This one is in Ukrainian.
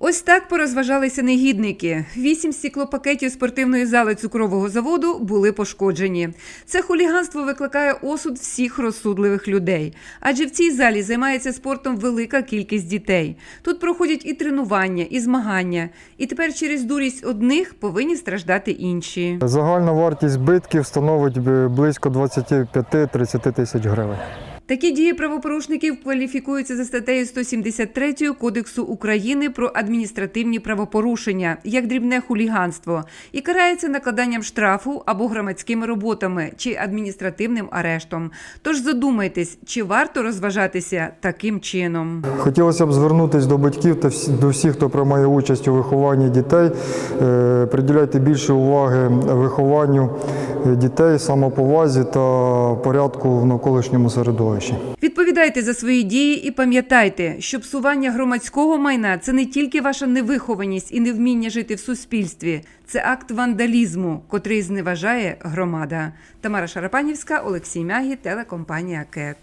Ось так порозважалися негідники. Вісім стеклопакетів спортивної зали цукрового заводу були пошкоджені. Це хуліганство викликає осуд всіх розсудливих людей. Адже в цій залі займається спортом велика кількість дітей. Тут проходять і тренування, і змагання. І тепер через дурість одних повинні страждати інші. Загальна вартість збитків становить би близько 25-30 тисяч гривень. Такі дії правопорушників кваліфікуються за статтею 173 Кодексу України про адміністративні правопорушення як дрібне хуліганство і карається накладанням штрафу або громадськими роботами чи адміністративним арештом. Тож задумайтесь, чи варто розважатися таким чином. Хотілося б звернутися до батьків та до всіх, хто приймає участь у вихованні дітей. Е, Приділяйте більше уваги вихованню дітей, самоповазі та порядку в навколишньому середовищі. Відповідайте за свої дії і пам'ятайте, що псування громадського майна це не тільки ваша невихованість і невміння жити в суспільстві, це акт вандалізму, котрий зневажає громада. Тамара Шарапанівська, Олексій Мягі, телекомпанія КЕТ.